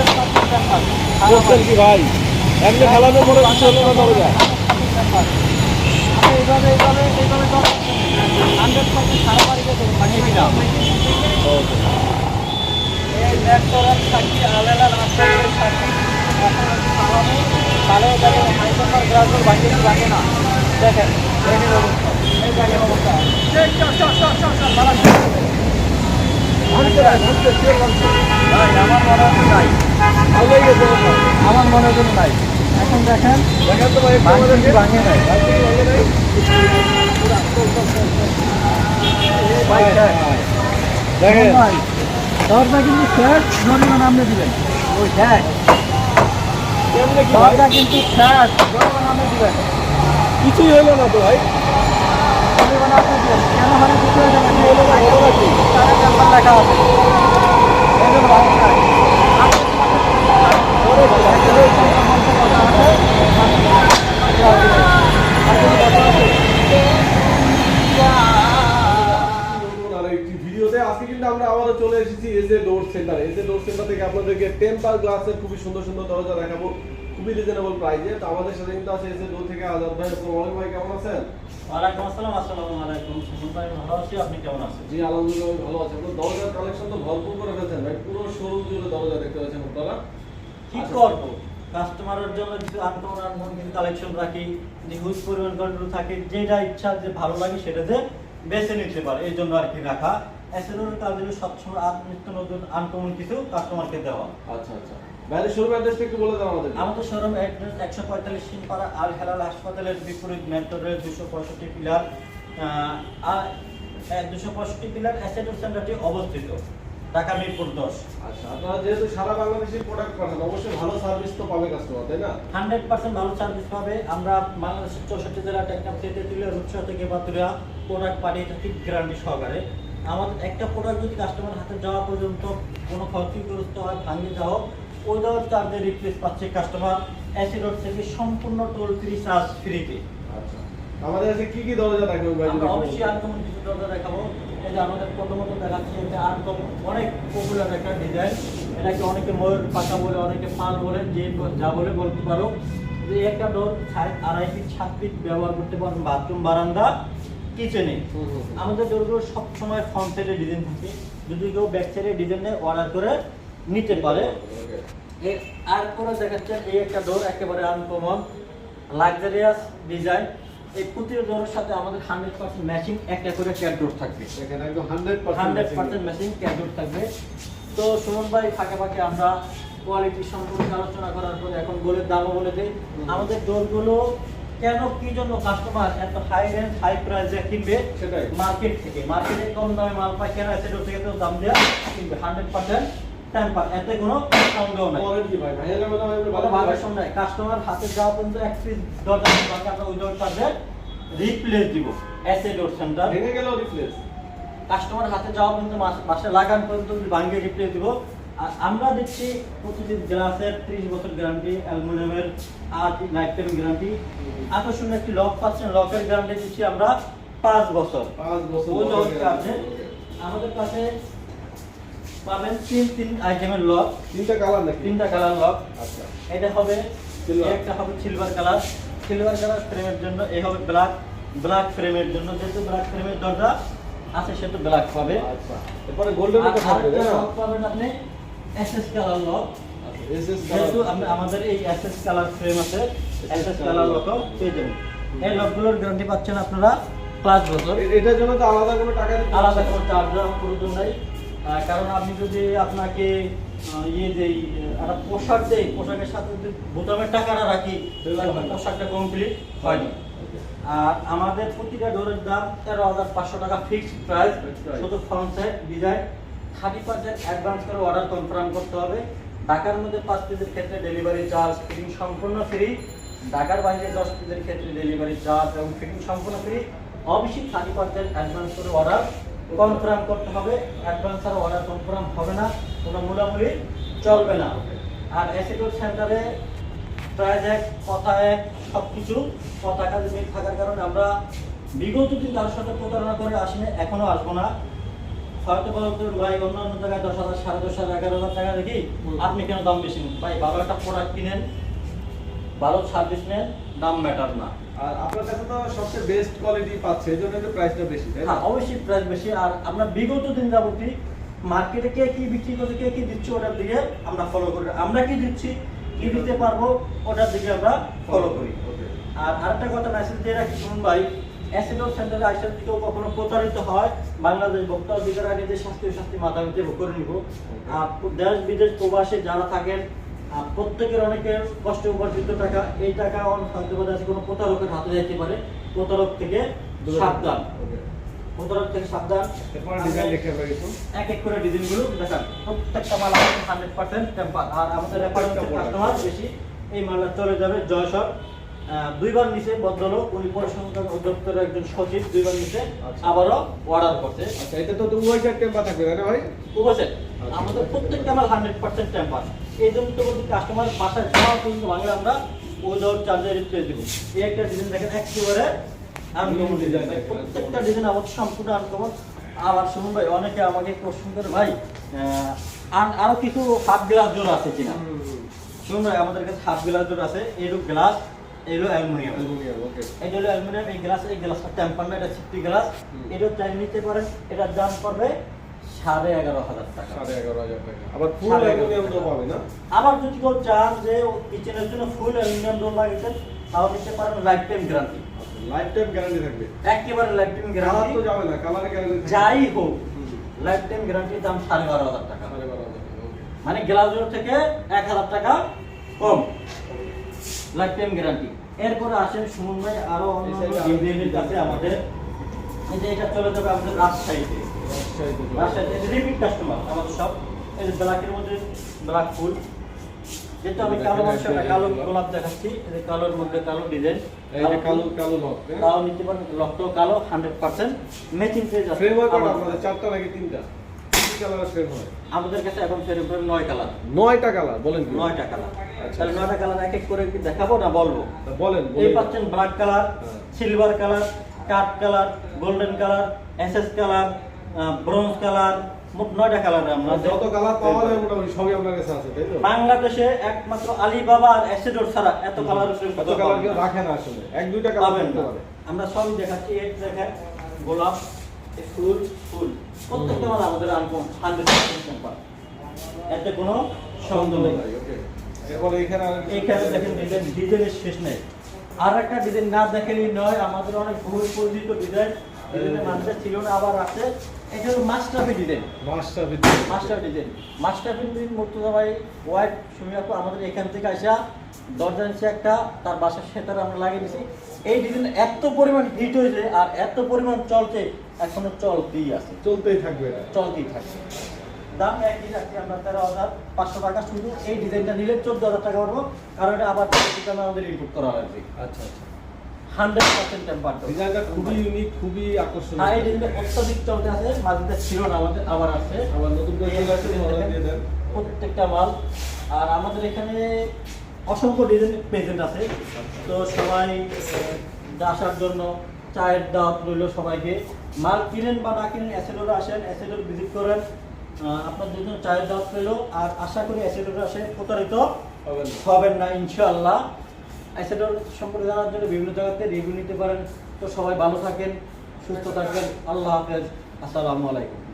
করছেন কি ভাই? এমনি খেলানোর মনে হচ্ছে হলো না দরজা এইভাবে এইভাবে এইভাবে তো হান্ড্রেড পার্সেন্ট সারা বাড়িতে ভাঙিয়ে দিলাম এই ল্যাপটপ সাক্ষী আলাদা এখন আমি তাহলে দেখেন হাইপার গ্রাসগুলো ভাঙিয়ে ভাঙে না। দেখেন দেখেন অবস্থা এই দেখেন অবস্থা চল চল চল আমার মনে নাই। ভালোই গেছে আমার মনে হয় নাই। এখন দেখেন তো ভাই। ভাঙে নাই। দরজা কিন্তু শেষ জরিমানা আপনি দিবেন। ওই ভাই? দরজা কিন্তু শেষ জরিমানা আপনি দিবেন। কিছুই হলো না তো ভাই। জরিমানা আপনি দিবেন। কেন হয় কিছু হয়ে যাবে কি হলো না ঘটনা কি? তারা লেখা আছে। এই জন্য ভাঙছে নাই। পরে কি? আর একটি ভিডিওতে আজকে কিন্তু আমরা আবারও চলে এসেছি S A door centre. S door centre থেকে আপনাদেরকে টেম্পার গ্লাসের খুবই সুন্দর সুন্দর দরজা দেখাবো। খুবই রিজনেবল প্রাইসে তো আমাদের সাথে কিন্তু আছে এস ডোর থেকে আজাদ ভাই। আসসালামু ভাই কেমন আছেন? ওয়ালাইকুম আসসালাম আসসালামু আলাইকুম। সুমন ভাই ভালো আছি? আপনি কেমন আছেন? জি আলহামদুলিল্লাহ ভালো আছি। আপনার দরজার কালেকশন তো ভরপুর করে ফেলছেন ভাই। পুরো শোরুম জুড়ে দরজা দেখতে পাচ্ছেন আপনারা। কি করব? কাস্টমারের জন্য কিছু আনকমন আনকমন কিছু কালেকশন রাখি যে হুজ পরিমাণ কন্ট্রোল থাকে যেটা ইচ্ছা যে ভালো লাগে সেটা সেটাতে বেছে নিতে পারে এই জন্য আর কি রাখা এসএলওর কাজ হলো সবসময় নিত্য নতুন আনকমন কিছু কাস্টমারকে দেওয়া। আচ্ছা আচ্ছা। ভাইয়ের শোরুম অ্যাড্রেসটা একটু বলে আমাদের আমাদের শোরুম অ্যাড্রেস একশো পঁয়তাল্লিশ সিনপাড়া আল হেলাল হাসপাতালের বিপরীত মেট্রো রেল দুশো পঁয়ষট্টি পিলার দুশো পঁয়ষট্টি পিলার সেন্টারটি অবস্থিত। ঢাকা মিরপুর দশ। আচ্ছা আপনারা যেহেতু সারা বাংলাদেশে প্রোডাক্ট পাঠান অবশ্যই ভালো সার্ভিস তো পাবে কাস্টমার তাই না? হান্ড্রেড পার্সেন্ট ভালো সার্ভিস পাবে। আমরা বাংলাদেশের চৌষট্টি জেলা টেকনাফ থেকে তুলে রূপসা থেকে বাতুরিয়া প্রোডাক্ট পাঠিয়ে থাকি গ্যারান্টি সহকারে। আমাদের একটা প্রোডাক্ট যদি কাস্টমার হাতে যাওয়া পর্যন্ত কোনো ক্ষতিগ্রস্ত হয় ভাঙে যাও ওই দেওয়ার চার্জে রিপ্লেস পাচ্ছে কাস্টমার থেকে সম্পূর্ণ টোল ফ্রি চার্জ ফ্রিতে আচ্ছা। আমাদের কাছে কি কি দরজা আমরা অবশ্যই? আনকমন কিছু দরজা দেখাবো। এই যে আমাদের প্রথমত দেখাচ্ছি এটা আনকমন অনেক পপুলার একটা ডিজাইন এটাকে অনেকে ময়ূর পাকা বলে অনেকে পাল বলে যে যা বলে বলতে পারো। যে একটা ডোর আড়াই ফিট সাত ফিট ব্যবহার করতে পারেন বাথরুম বারান্দা কিচেনে। আমাদের ডোরগুলো সবসময় ফ্রন্ট সাইডে ডিজাইন থাকে। যদি কেউ ব্যাক সাইডে ডিজাইনে অর্ডার করে নিতে পারে. আর করে দেখাচ্ছেন এই একটা ডোর একেবারে আনকমন লাক্সারিয়াস ডিজাইন এই প্রতিটা ডোরের সাথে আমাদের হান্ড্রেড পার্সেন্ট ম্যাচিং একটা করে ক্যাট ডোর থাকবে। দেখেন একদম 100% হান্ড্রেড পার্সেন্ট ম্যাচিং ক্যাট ডোর থাকবে। তো সুমন ভাই ফাঁকে ফাঁকে আমরা কোয়ালিটি সম্পর্কে আলোচনা করার পরে এখন গোলের দামও বলে দিই। আমাদের ডোরগুলো কেন কি জন্য কাস্টমার এত হাই রেঞ্জ হাই প্রাইসে কিনবে? সেটাই। মার্কেট থেকে। মার্কেটে কম দামে মাল পায় কেন ডোর থেকে দাম দেওয়া কিনবে। হান্ড্রেড পার্সেন্ট এতে কোনো সন্দেহ নাই। কাস্টমার হাতে যাওয়া পর্যন্ত এক পিস দরজা বাকি আমরা ওই দরজাতে রিপ্লেস দিব। এসে ডোর সেন্টার ভেঙে গেলেও রিপ্লেস কাস্টমার হাতে যাওয়া পর্যন্ত মাস- মাসে লাগান পর্যন্ত রিপ্লেস দিব। আর আমরা দিচ্ছি প্রতিদিন গ্লাসের ত্রিশ বছর গ্যারান্টি অ্যালুমিনিয়ামের আর লাইফ টাইম গ্যারান্টি আকর্ষণীয় একটি লক পাচ্ছেন লকের গ্যারান্টি দিচ্ছি আমরা পাঁচ বছর। পাঁচ বছর। আমাদের কাছে পাবেন তিন তিন আইটেমের লক। তিনটা কালার নাকি? তিনটা কালার লক। আচ্ছা। এটা হবে একটা হবে সিলভার কালার সিলভার কালার ফ্রেমের জন্য এই হবে ব্ল্যাক ব্ল্যাক ফ্রেমের জন্য যেহেতু ব্ল্যাক ফ্রেমের দরজা আছে সেটা ব্ল্যাক পাবে। আচ্ছা। এরপরে গোল্ডেন লক পাবেন আপনি এসএস কালার লক। এসএস যেহেতু আমাদের এই এসএস কালার ফ্রেম আছে এসএস কালার লকও পেয়ে যাবেন। এই লকগুলোর গ্যারান্টি পাচ্ছেন আপনারা পাঁচ বছর। এটার জন্য তো আলাদা কোনো টাকা আলাদা কোনো চার্জ দেওয়ার প্রয়োজন নাই। কারণ আমি যদি আপনাকে ইয়ে দেই একটা পোশাক দেই পোশাকের সাথে যদি বোতামের টাকাটা রাখি। পোশাকটা কমপ্লিট হয়নি আর আমাদের প্রতিটা ডোরের দাম তেরো হাজার পাঁচশো টাকা ফিক্সড প্রাইস। শুধু front side design thirty percent advance করে অর্ডার কনফার্ম করতে হবে ঢাকার মধ্যে পাঁচ পিসের ক্ষেত্রে ডেলিভারি চার্জ ফিটিং সম্পূর্ণ ফ্রি ঢাকার বাইরে দশ পিসের ক্ষেত্রে ডেলিভারি চার্জ এবং ফিটিং সম্পূর্ণ ফ্রি অবশ্যই থার্টি পার্সেন্ট অ্যাডভান্স করে অর্ডার কনফার্ম করতে হবে অ্যাডভান্স ছাড়া অর্ডার কনফার্ম হবে না কোনো মূলামূলি চলবে না। আর অ্যাসিডোর সেন্টারে প্রায় এক কথা এক সব কিছু পতাকা মিল থাকার কারণে আমরা বিগত দিন তার সাথে প্রতারণা করে আসিনি এখনও আসব না। হয়তো বলতো ভাই অন্য অন্য জায়গায় দশ হাজার সাড়ে দশ হাজার এগারো হাজার টাকা দেখি আপনি কেন দাম বেশি নেন? ভাই ভালো একটা প্রোডাক্ট কিনেন ভালো সার্ভিস নেন দাম ম্যাটার না। আর আপনার কাছে তো সবচেয়ে বেস্ট কোয়ালিটি পাচ্ছে এই জন্য একটু প্রাইসটা বেশি তাই হ্যাঁ অবশ্যই প্রাইস বেশি। আর আমরা বিগত দিন যাবতীয় মার্কেটে কে কি বিক্রি করছে কে কি দিচ্ছে ওটার দিকে আমরা ফলো করি। আমরা কি দিচ্ছি কি দিতে পারব ওটার দিকে আমরা ফলো করি। আর আরেকটা কথা মেসেজ দিয়ে রাখি শুনুন ভাই অ্যাসিডল সেন্টারে আইসার দিকেও কখনো প্রতারিত হয় বাংলাদেশ ভোক্তা অধিকার আগে যে শাস্তি শাস্তি মাথা নিতে করে নিব। আর দেশ বিদেশ প্রবাসে যারা থাকেন প্রত্যেকের অনেকের কষ্ট উপার্জিত টাকা এই টাকা হয়তো কোনো প্রতারকের হাতে যেতে পারে প্রতারক থেকে সাবধান। প্রতারক থেকে সাবধান। এক এক করে ডিজাইনগুলো দেখান। প্রত্যেকটা মাল আমাদের হান্ড্রেড পার্সেন্ট টেম্পার আর আমাদের কাস্টমার বেশি এই মালটা চলে যাবে জয়সর। দুইবার নিচে ভদ্রলোক উনি পরিসংখ্যান অধিদপ্তরের একজন সচিব দুইবার নিচে আচ্ছা। আবারও অর্ডার করছে। আচ্ছা এটা তো দুই সাইড টেম্পার থাকবে তাই না ভাই? উপসেট আমাদের প্রত্যেকটা মাল হান্ড্রেড পার্সেন্ট টেম্পার এই জন্য তো বলছি কাস্টমার বাসায় যাওয়া পর্যন্ত ভাঙলে আমরা উইদাউট চার্জে রিপ্লেস দিব এই একটা ডিজাইন দেখেন একেবারে আনকমন ডিজাইন প্রত্যেকটা ডিজাইন আমার সম্পূর্ণ আনকমন আবার শুনুন ভাই অনেকে আমাকে প্রশ্ন করে ভাই আহ, আর আরও কিছু হাফ গ্লাস জোর আছে কিনা? শুনুন ভাই আমাদের কাছে হাফ গ্লাস জোর আছে এলো গ্লাস অ্যালুমিনিয়াম অ্যালুমিনিয়াম ওকে এটা হলো অ্যালুমিনিয়াম এই গ্লাস এই গ্লাসটা টেম্পার না এটা সিফটি গ্লাস। এটা চাই নিতে পারেন এটার দাম পড়বে সাড়ে এগারো হাজার টাকা। সাড়ে এগারো হাজার টাকা। আবার ফুল অ্যালুমিনিয়াম পাবে না? আবার যদি কেউ চান যে কিচেনের জন্য ফুল অ্যালুমিনিয়াম ডোর লাগিয়েছেন তাও পারেন lifetime guarantee lifetime guarantee থাকবে? একেবারে লাইফ টাইম কালার গ্যারান্টি তো যাবে না কালারে গ্যারান্টি যাই হোক লাইফ টাইম গ্যারান্টির দাম সাড়ে বারো হাজার টাকা। সাড়ে হাজার টাকা মানে গ্লাসডোর থেকে এক হাজার টাকা কম। লাইফ টাইম গ্যারান্টি এরপরে আসেন সুমন ভাই আরও অন্য আমাদের। এটা চলে যাবে আমাদের রাজশাহীতে। রিপিট কাস্টমার আমাদের সব। এই যে ব্ল্যাকের মধ্যে ব্ল্যাক ফুল। যেটা আমি কালো মানুষের কালো গোলাপ দেখাচ্ছি এই কালোর মধ্যে কালো ডিজাইন কালো কালো লক তাও নিতে পারেন লক্ষ কালো হান্ড্রেড পার্সেন্ট ম্যাচিং পেয়ে যাচ্ছে ফ্রেম হয় আপনাদের চারটা নাকি তিনটা? আমাদের কাছে এখন ফের উপরে নয় কালার নয়টা কালার বলেন নয়টা কালার আচ্ছা। তাহলে নয়টা কালার এক এক করে কি দেখাবো না বলব? বলেন এই। পাচ্ছেন ব্ল্যাক কালার হ্যাঁ। সিলভার কালার কাঠ colour golden colour SS colour bronze colour মোট নয়টা কালার আমরা আর যত কালার পাওয়া যায় মোটামুটি সবই আপনার কাছে আছে তাই তো? বাংলাদেশে একমাত্র আলিবাবা আর অ্যাসিডোর ছাড়া এত কালার এত কালার কেউ রাখে না আসলে। এক দুইটা কালার পাবেন আমরা সবই দেখাচ্ছি দেখেন গোলাপ ফুল ফুল। প্রত্যেকটা মাল আমাদের আনকম হান্ড্রেড পার্সেন্ট এতে কোনো সন্দেহ নেই। এরপরে এখানে আর এইখানে দেখেন ডিজাইন ডিজাইনের শেষ নেই। আর একটা ডিজাইন না দেখেনই নয় আমাদের অনেক বহুল পরিচিত ডিজাইন নামটা ছিল না আবার আছে। এটা হলো masterpiece design master master design master design Murtaza ভাই ওয়াইট আমাদের এখান থেকে আসা। দরজা নিচে একটা তার বাসার সেতার আমরা লাগিয়ে দিছি। এই ডিজাইন এত পরিমাণ হিট হয়েছে আর এত পরিমাণ চলছে এখনও চলতেই আছে। চলতেই থাকবে চলতেই থাকে দাম একই রাখছি আমরা তেরো হাজার পাঁচশো টাকা শুধু এই ডিজাইনটা নিলে চোদ্দ হাজার টাকা পাবো কারণ এটা আবার আমাদের ইনপুট করা লাগবে আচ্ছা আচ্ছা। হান্ড্রেড পার্সেন্ট টেম্পার ডিজাইনটা খুবই ইউনিক খুবই আর এই আকর্ষণীয় ডিজাইনটা অত্যাধিক চলতে আছে মাঝে ছিল না আমাদের আবার আছে। আবার নতুন করে প্রত্যেকটা মাল। আর আমাদের এখানে অসংখ্য ডিজাইন প্রেজেন্ট আছে। তো সবাই আসার জন্য চায়ের দাওয়াত রইল সবাইকে। মাল কিনেন বা না কিনেন অ্যাসেডোরে আসেন অ্যাসেডোর ভিজিট করেন। আপনার জন্য চায়ের দাওয়াত রইল। আর আশা করি অ্যাসেডোরে আসে প্রতারিত। হবেন না ইনশাআল্লাহ। অ্যাসেডোর সম্পর্কে জানার জন্য বিভিন্ন জায়গাতে রিভিউ নিতে পারেন। তো সবাই ভালো থাকেন, সুস্থ থাকেন। আল্লাহ হাফেজ। আসসালামু আলাইকুম।